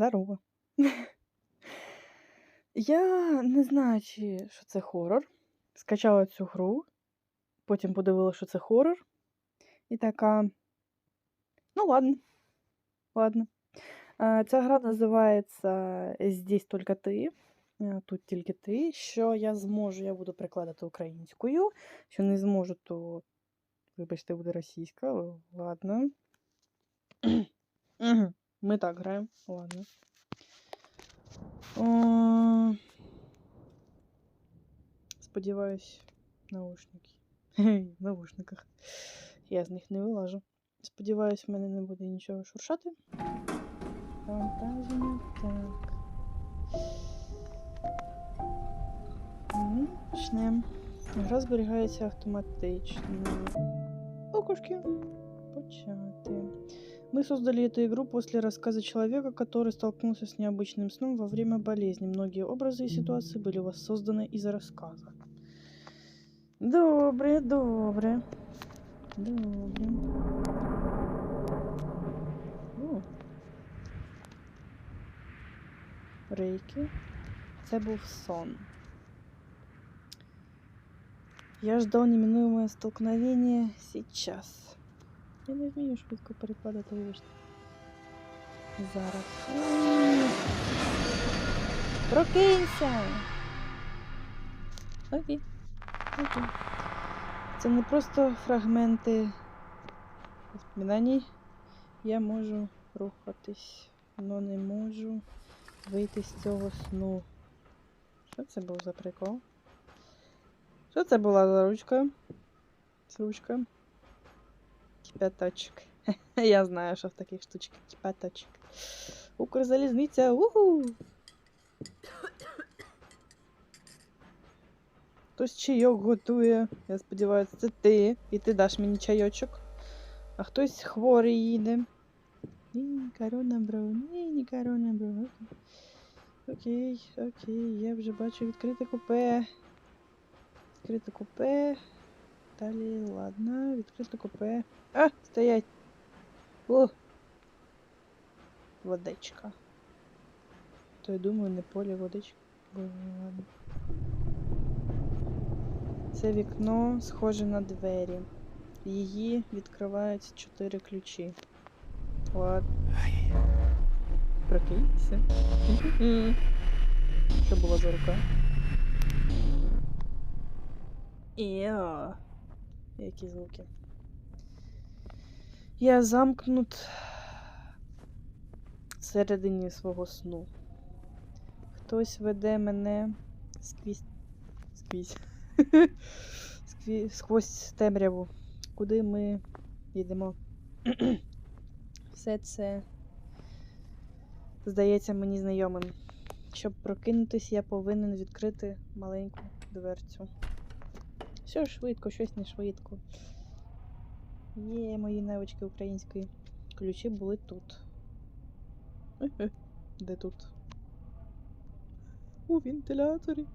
Здорово. Я не знаю, чи що це хорор. Скачала цю гру, потім подивилася, що це хорор. І така. Ну, ладно. Ладно. Е, Ця гра називається Здесь тільки ти. Е, Тут тільки ти. Що я зможу, я буду перекладати українською. Що не зможу, то, вибачте, буде російська. Ладно. Ми так граємо. Ладно. О, Сподіваюсь, наушники. В наушниках. Я з них не вилажу. Сподіваюсь, в мене не буде нічого шуршати. Фантазія. Так. Почнемо. Гра зберігається автоматично. Окушки. Почати. Мы создали эту игру после рассказа человека, который столкнулся с необычным сном во время болезни. Многие образы и ситуации были воссозданы из рассказа. Добре, добре. Добре. О. Рейки. Це був сон. Я ждал неминуемое столкновение сейчас. Я не вмію швидко перекладати вибачте. Зараз. Прокинься! Окей. Окей. Це не просто фрагменти воспоминань. Я можу рухатись, але не можу вийти з цього сну. Що це був за прикол? Що це була за ручка? Це ручка. Кипяточок. Я знаю, що в таких штучках кипяточок. Укрзалізниця. Уху! Хтось чайок готує. Я сподіваюся, це ти. І ти даш мені чайочок. А хтось хворий їде. Ні, корона бро. Ні, не корона бро. Окей, окей, я вже бачу відкрите купе. Відкрите купе. Далі, ладно, відкрите купе. А, стоять. О! Водичка. То я думаю, не поле водичка. Бо, ладно. Це вікно схоже на двері. Її відкривають чотири ключі. Ладно. Прокинься. Що було за рука? Іо. Які звуки? Я замкнут всередині свого сну. Хтось веде мене сквізь. Сквізь. сквозь темряву. Куди ми йдемо? Все це здається мені знайомим. Щоб прокинутись, я повинен відкрити маленьку дверцю. Все швидко, щось не швидко. Є мої навички української. Ключі були тут. Де тут? У вентиляторі.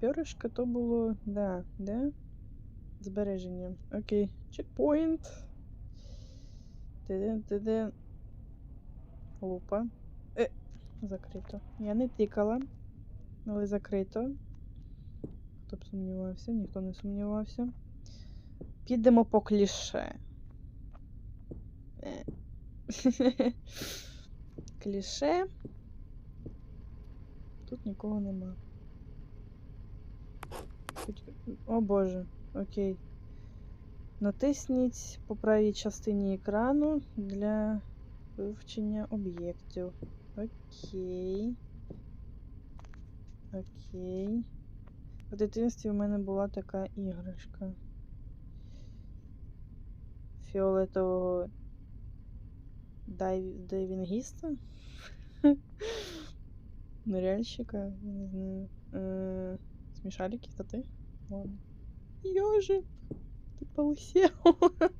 Перышко то було. Да, де? Збереження. Окей. Чекпоінт. Де-де-де-де. Лупа. Е, закрито. Я не тикала, але закрито. Хто б сумнівався, ніхто не сумнівався. Підемо по кліше. Е. Кліше. Тут нікого нема. О боже, окей. Натисніть по правій частині екрану для вивчення об'єктів. Окей. Окей. В дитинстві у мене була така іграшка. Фіолетового дайв... дайвінгіста? Ныряльщика, я не знаю. Е, Смешарики, это ты? Ладно. Ёжик, ты полысел.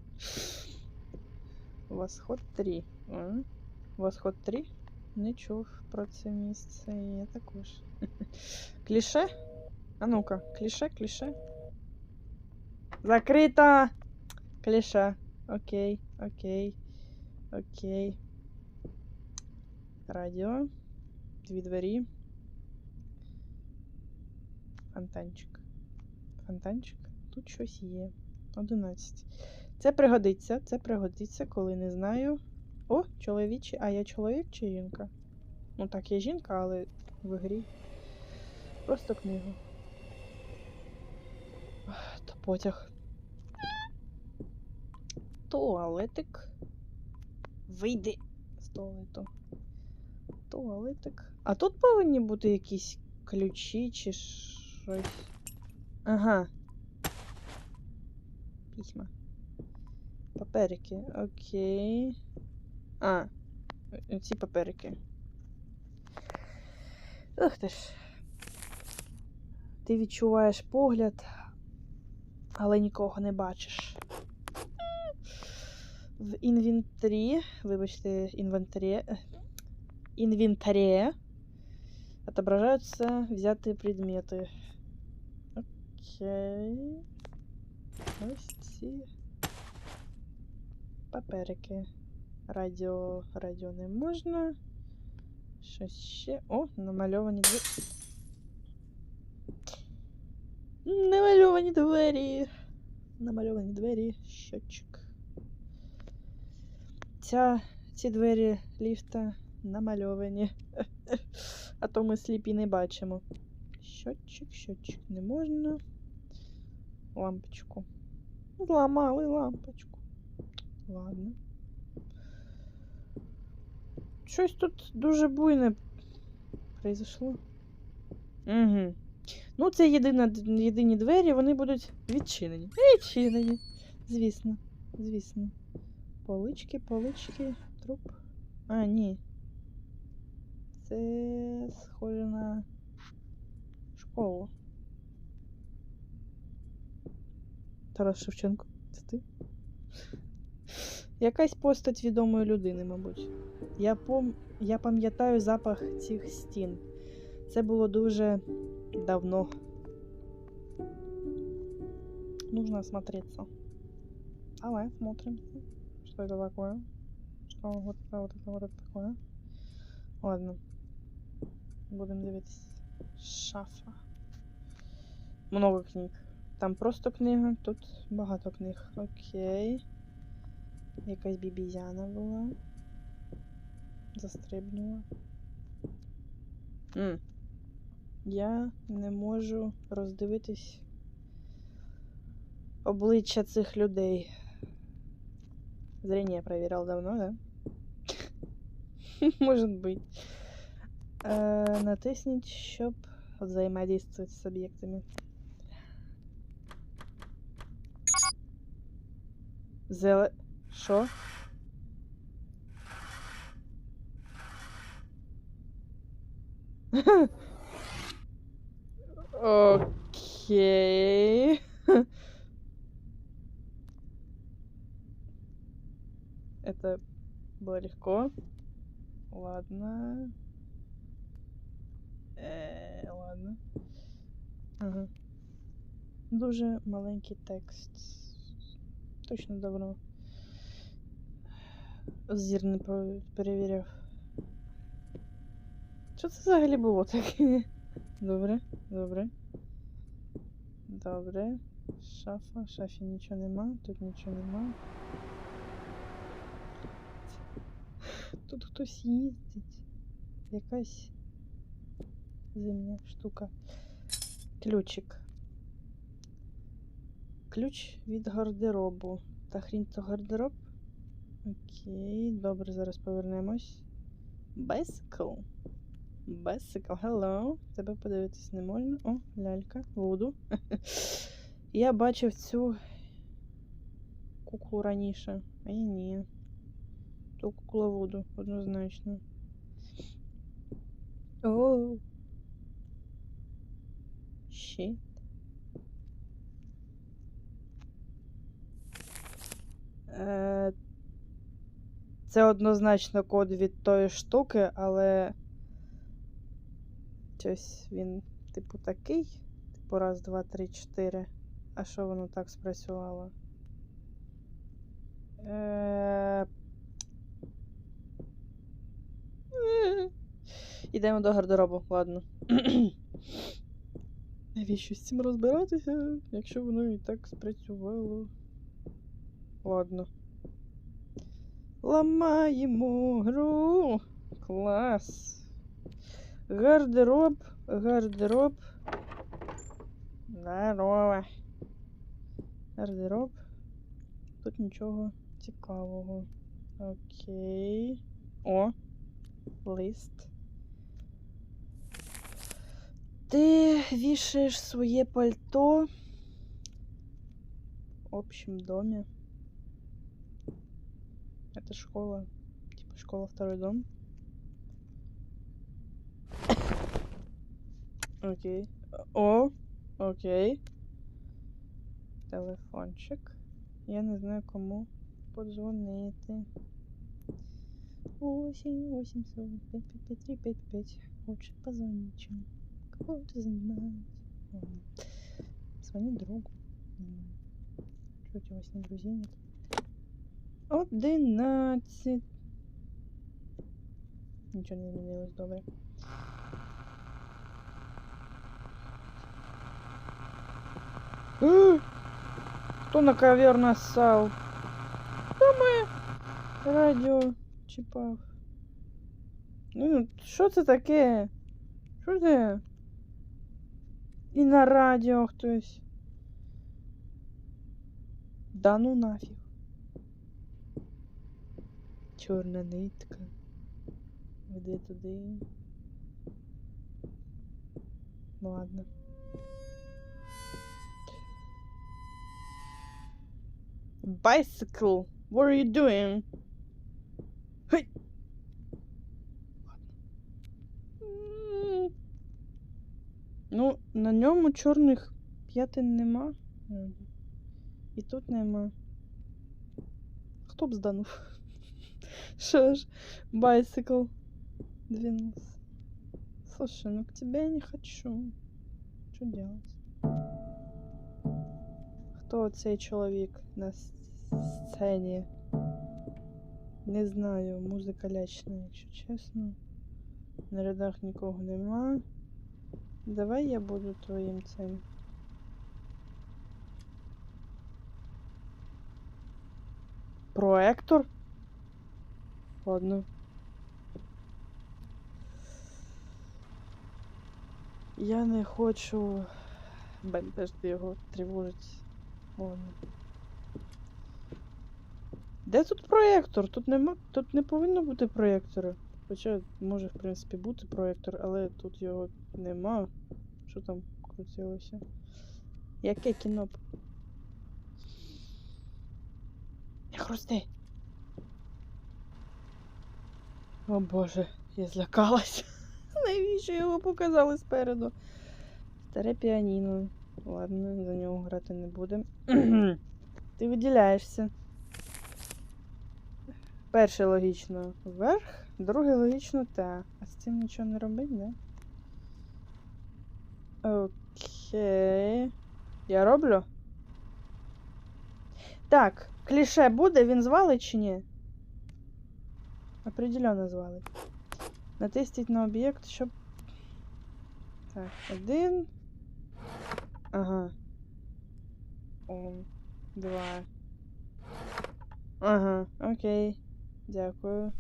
Восход 3. А? Восход 3? Не чув про це місце. і Я також. Кліше? А ну-ка, кліше, кліше. Закрито! Кліше. Окей, окей, окей. Радіо. Дві двері. Фонтанчик. Фонтанчик. Тут щось є. 11. Це пригодиться. Це пригодиться, коли не знаю. О, чоловічий. А я чоловік чи жінка? Ну так, я жінка, але в грі. Просто книгу. Потяг. Туалетик. Вийди з туалету. Туалетик. А тут повинні бути якісь ключі чи щось. Ага. Письма. Паперики. Окей. А. Ці паперики. Ух ти ж. Ти відчуваєш погляд, але нікого не бачиш. В інвентарі, вибачте, інвентарі, инвентаре отображаются взятые предметы. Окей. Ось ці паперики. Радіо, радіо не можна. Щось ще. О, намальовані двері. Намальовані двері. Намальовані двері. Щотчик. Ця, ці двері ліфта намальовані. А то ми сліпі не бачимо. Щотчик, щотчик не можна. Лампочку. Зламали лампочку. Ладно. Щось тут дуже буйне произошло. Угу. Ну, це єдина, єдині двері, вони будуть відчинені. Відчинені. Звісно. Звісно. Полички, полички, труп. А, ні. Це схоже на школу. Тарас Шевченко, це ти? Якась постать відомої людини, мабуть. Я пом... Я пам'ятаю запах цих стін. Це було дуже давно. Нужно осмотреться. Давай, смотрим. Что это такое? Что вот это вот это вот это такое? Ладно. Будемо дивитися. Шафа. Много книг. Там просто книга, тут багато книг. Окей. Якась бібізяна була. Застрибнула. М. Я не можу роздивитись обличчя цих людей. Зрение проверял давно, да? Может быть. Е, натисніть, щоб взаємодействувати з об'єктами. Зеле... Що? Окей. Это было легко. Ладно. Е, ладно. Ага. Дуже маленький текст. Точно давно. Зір не перевіряв. Що це взагалі було таке? Добре, добре. Добре. Шафа. В шафі нічого нема, тут нічого нема. Тут хтось їздить. Якась зимня штука. Ключик. Ключ від гардеробу. Та хрінь то гардероб. Окей, добре, зараз повернемось. Bicycle. Bicycle, hello. Тебе подивитись не можна. О, лялька, Вуду. Я бачив цю куклу раніше, а я ні. Ту кукла Вуду, однозначно. О. Щит. Е, Це однозначно код від тої штуки, але щось він, типу, такий. Типу, раз, два, три, чотири. А що воно так спрацювало? Е... Е. До гардеробу, ладно. Навіщо з цим розбиратися, якщо воно і так спрацювало? Ладно. Ламаємо гру. Клас. Гардероб, гардероб. Здорово. Гардероб. Тут нічого цікавого. Окей. О, лист. Ти вішаєш своє пальто в общем доме. Это школа. Типа школа второй дом. Окей. О, окей. Телефончик. Я не знаю кому подзвонити. 8 800 5 5 3 5 5 Лучше позвонить, чем кого-то занимать. Ладно. Звони другу. Чё у тебя с ним друзей нет? Одинадцять. Нічого не змінилось, добре. Хто на ковер нассал? Та ми радіо чіпав. Ну, що це таке? Що це? І на радіо хтось. Да ну нафіг. Чорна нитка. Веде туди. Ну ладно. Bicycle. What are you doing? Ладно. Ну, на ньому чорних п'ятин нема. І тут нема. Хто б зданув? Что ж, байсикл двинулся. Слушай, ну к тебе я не хочу. Что делать? Хто цей чоловік на сцені? Не знаю, музика лячна, якщо чесно. На рядах нікого нема. Давай я буду твоїм цим. Проектор? Ладно. Я не хочу бентежити його тривожить. Ладно. Де тут проєктор? Тут нема. Тут не повинно бути проєктора. Хоча може, в принципі, бути проєктор, але тут його нема. Що там крутилося? Яке кіно? Не хрусти! О боже, я злякалась. Навіщо його показали спереду? Старе піаніно. Ладно, за нього грати не будемо. Ти виділяєшся. Перше логічно вверх, друге логічно та. А з цим нічого не робить, да? Окей. Я роблю? Так, кліше буде, він звалить чи ні? Определенно звалить. Натисніть на об'єкт, щоб. Так, один. Ага. О, два. Ага, окей. Дякую.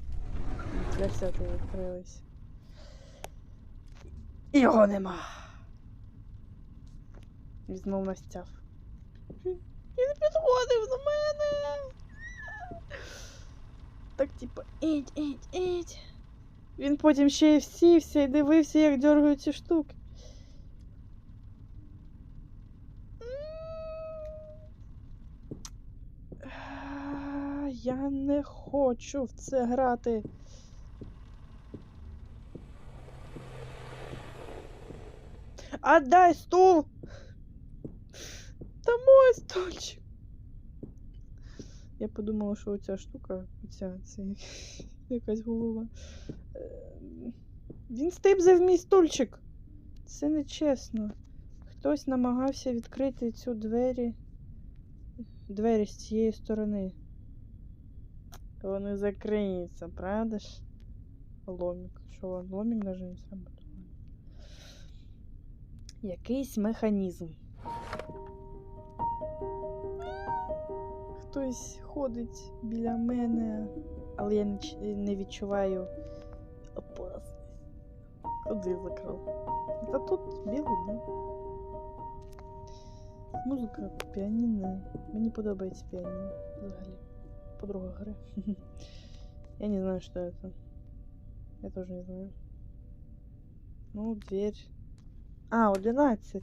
Дверця тут відкрились. Його нема. І знов настяв. Він підходив до мене. Так, типа, ідь, ідь, ідь. Він потім ще й всівся і дивився, як дергають ці штуки. А, Я не хочу в це грати. Отдай стул! Та мой стульчик. Я подумала, що оця штука, оця, це якась голова. Е, Він стибзав мій стульчик. Це нечесно. Хтось намагався відкрити цю двері. Двері з цієї сторони. Вони закриються, правда ж? Ломік. Що, ломік навіть не сработав. Якийсь механізм. Хтось ходить біля мене, але я не відчуваю опасності. Куди закрив? Та тут білий, да? Музика піаніно. Мені подобається піаніно взагалі. Подруга гри. Я не знаю, что это. Я тоже не знаю. Ну, дверь. А, 11.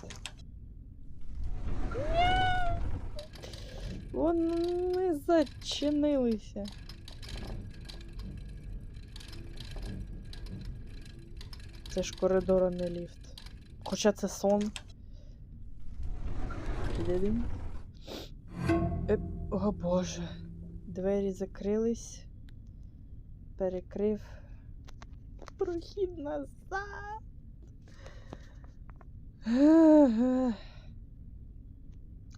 Вони зачинилися. Це ж коридор, а не ліфт. Хоча це сон. О боже. Двері закрились. Перекрив. Прохід назад.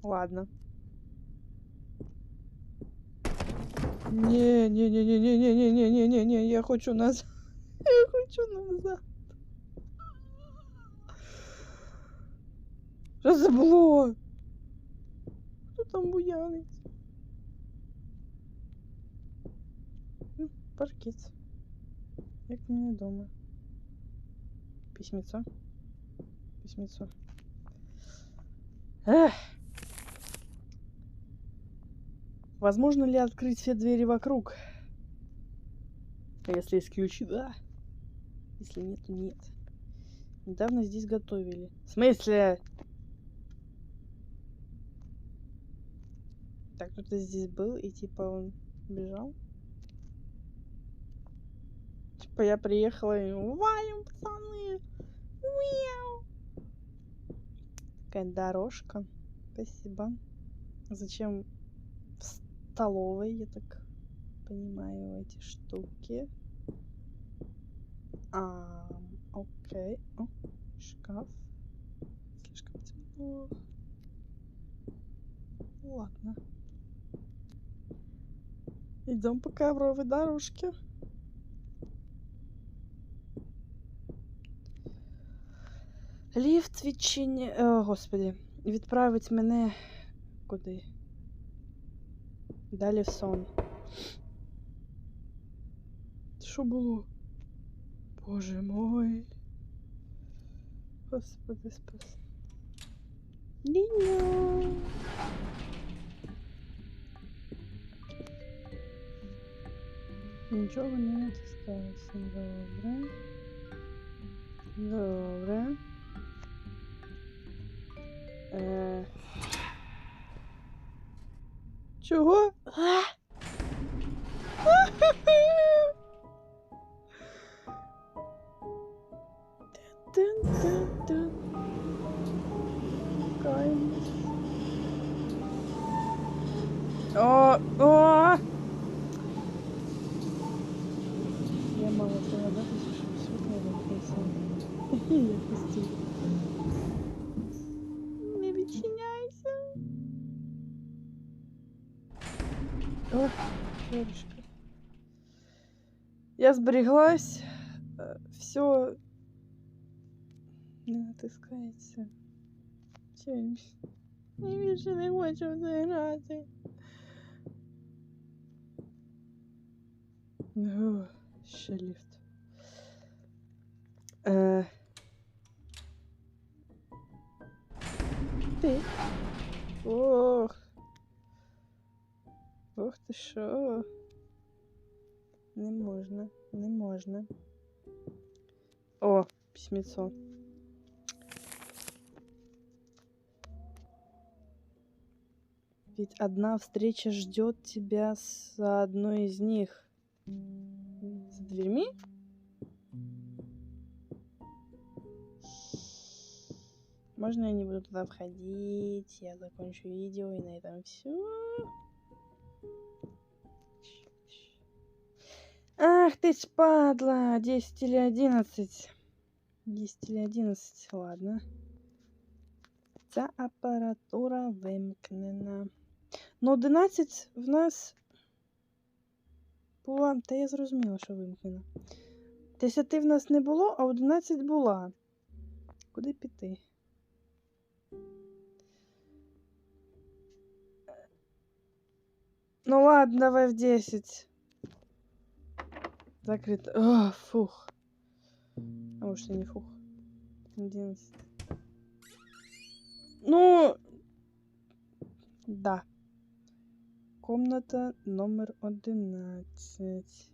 Ладно. Не, не, не, не, не, не, не, не, не, не, не, я хочу назад. Я хочу назад. Що це було? Хто там буянить? Паркет. Як у мене дома. Письмецо. Письмецо. Эх. Возможно ли открыть все двери вокруг? А если есть ключи, да. Если нет, то нет. Недавно здесь готовили. В смысле? Так, кто-то здесь был, и типа он бежал? Типа я приехала и валим, пацаны. Мяу. Такая дорожка. Спасибо. Зачем в столовой, я так понимаю, эти штуки? А, окей. О, шкаф. Слишком темно. Ладно. Идем по ковровой дорожке. Ліфт відчиня... О, господи. Відправить мене куди? Далі в сон. Що було? Боже мой. Господи, спаси. Ліня. Нічого не натискається. Добре. Добре. Е... Чого? А? О, о! Я мало полагаюсь, что все это Я пустила. Я зберіглась. Все не натискається. Все, я більше не хочу в це грати. О, ще ліфт. Е... Ти. Ох. Ох ти що. Не можна, не можна. О, письмецо. Ведь одна встреча ждет тебя с одной из них. С дверьми? Можно я не буду туда входить? Я закончу видео и на этом все. Ах ты ж падла! 10 или 11? 10 или 11, ладно. Ця апаратура вимкнена. Ну, 11 в нас була. Та я зрозуміла, що вимкнена. Десяти в нас не було, а одинадцять була. Куди піти? Ну ладно, давай в 10. Закрыто. О, фух. А может и не фух. 11. Ну, да. Комната номер 11.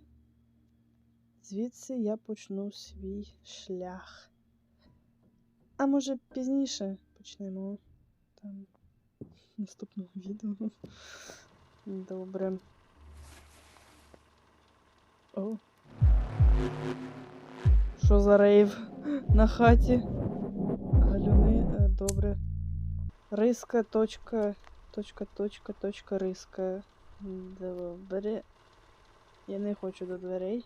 Звідси я почну свій шлях. А може пізніше почнемо там в наступному відео. Добре. О. Що за рейв на хаті? Галюни, е, добре. Риска, точка, точка, точка, точка, риска. Добре. Я не хочу до дверей.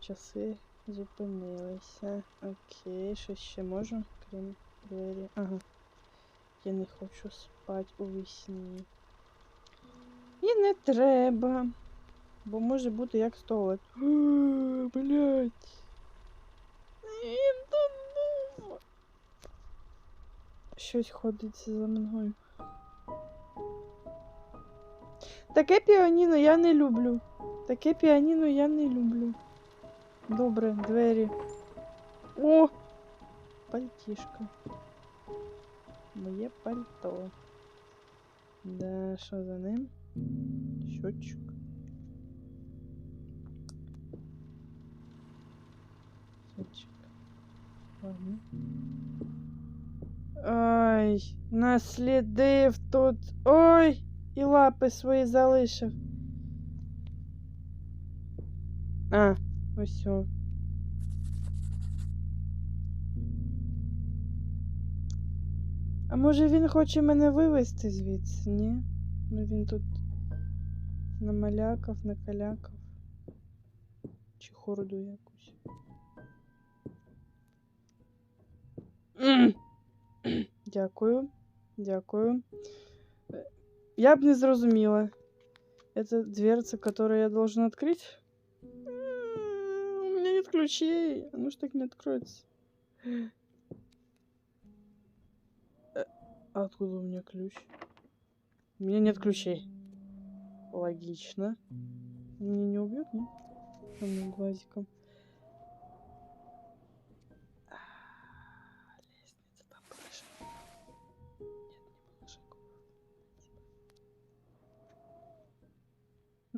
Часи зупинилися. Окей, що ще можу, крім двері. Ага. Я не хочу спати у вісні. І не треба. Бо може бути як столик. Блять. Щось ходить за мною. Таке піаніно я не люблю. Таке піаніно я не люблю. Добре, двері. О! Пальтішко. Моє пальто. Да, що за ним? Щотчик. Ой, наслідив тут. Ой! І лапи свої залишив. А, ось. Все. А може він хоче мене вивезти звідси, ні? Ну він тут намалякав, накалякав. Чи хорду якусь. Дякую. Дякую. Я б не зрозуміла. Это дверца, которую я должен открыть? У меня нет ключей. Оно ж так не откроется. А откуда у меня ключ? У меня нет ключей. Логично. Меня не убьет, нет? Одним глазиком.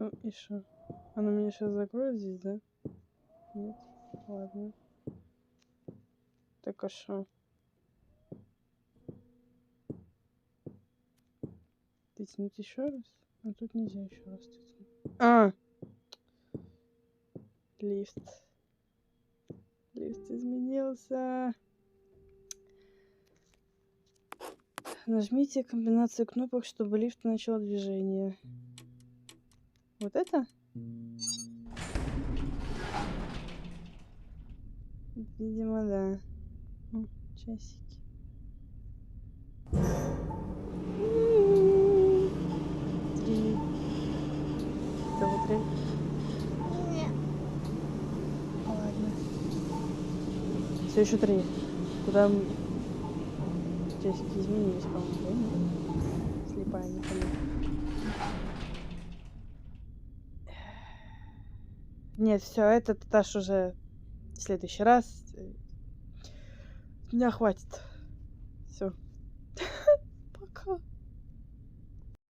Ну и что? Оно меня сейчас закроет здесь, да? Нет? Ладно. Так а что? Тянуть еще раз? А тут нельзя еще раз тянуть. А! Лифт. Лифт изменился. Нажмите комбинацию кнопок, чтобы лифт начал движение. Вот это? Видимо, да. О, часики. Три. Того три. Ладно. Все еще три. Куда часики изменились, по-моему? Слепая, не понятно. Нет, все, этот этаж уже в следующий раз. Э, Меня хватит.